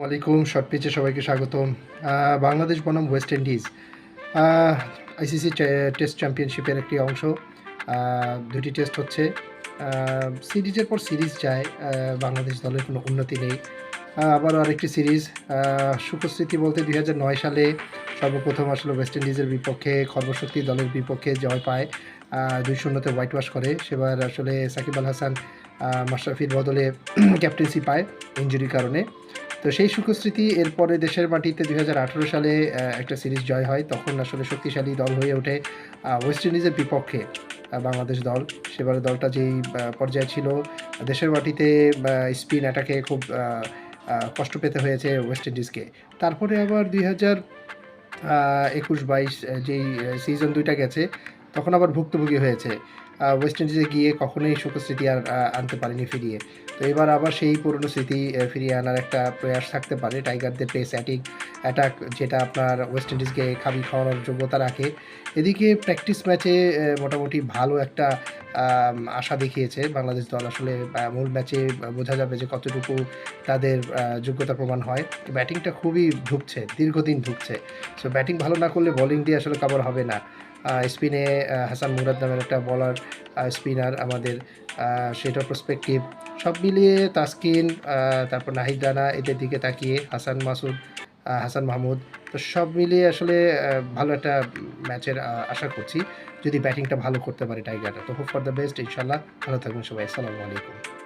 ওয়ালাইকুম শর্ট পিচে সবাইকে স্বাগতম। বাংলাদেশ বনাম ওয়েস্ট ইন্ডিজ আইসিসি টেস্ট চ্যাম্পিয়নশিপের একটি অংশ। দুটি টেস্ট হচ্ছে। সিরিজের পর সিরিজ যায়। বাংলাদেশ দলের কোনো উন্নতি নেই। আবারও আরেকটি সিরিজ আহ, সুখস্মৃতি বলতে দুই নয় সালে সর্বপ্রথম আসলে ওয়েস্ট ইন্ডিজের বিপক্ষে খর্বশক্তি দলের বিপক্ষে জয় পায়। দুই শূন্যতে হোয়াইট ওয়াশ করে। সেবার আসলে সাকিব আল হাসান মাশরাফির বদলে ক্যাপ্টেন্সি পায় ইঞ্জুরির কারণে। তো সেই সুখস্মৃতি এরপরে দেশের মাটিতে দুই হাজার আঠেরো সালে একটা সিরিজ জয় হয়, তখন আসলে শক্তিশালী দল হয়ে ওঠে ওয়েস্ট ইন্ডিজের বিপক্ষে বাংলাদেশ দল। সেবারে দলটা যেই পর্যায়ে ছিল, দেশের মাটিতে স্পিন অ্যাটাকে খুব কষ্ট পেতে হয়েছে ওয়েস্ট ইন্ডিজকে তারপরে আবার দুই হাজার একুশ বাইশ যেই সিজন দুইটা গেছে, তখন আবার ভুক্তভোগী হয়েছে। ওয়েস্ট ইন্ডিজে গিয়ে কখনোই সুখস্মৃতি আর আনতে পারেনি ফিরিয়ে। তো এবার আবার সেই পুরনো স্মৃতি ফিরিয়ে আনার একটা প্রয়াস থাকতে পারে। টাইগারদের পেস অ্যাটিক অ্যাটাক যেটা আপনার ওয়েস্ট ইন্ডিজকে খাবি খাওয়ানোর যোগ্যতা রাখে। এদিকে প্র্যাকটিস ম্যাচে মোটামুটি ভালো একটা আশা দেখিয়েছে বাংলাদেশ দল। আসলে মূল ম্যাচে বোঝা যাবে যে কতটুকু তাদের যোগ্যতা প্রমাণ হয়। ব্যাটিংটা খুবই ঢুকছে, দীর্ঘদিন ঢুকছে। সো ব্যাটিং ভালো না করলে বোলিং দিয়ে আসলে কভার হবে না। স্পিনে হাসান মুরাদ নামের একটা বলার স্পিনার আমাদের সেটা পার্সপেক্টিভ সব মিলিয়ে তাসকিন তারপর নাহিদ রানা, এদের দিকে তাকিয়ে, হাসান মাসুদ হাসান মাহমুদ, তো সব মিলিয়ে আসলে ভালো একটা ম্যাচের আশা করছি। যদি ব্যাটিংটা ভালো করতে পারে টাইগাররা, তো হোপ ফর দ্য বেস্ট ইনশাল্লাহ ভালো থাকবেন সবাই, আসসালামু আলাইকুম।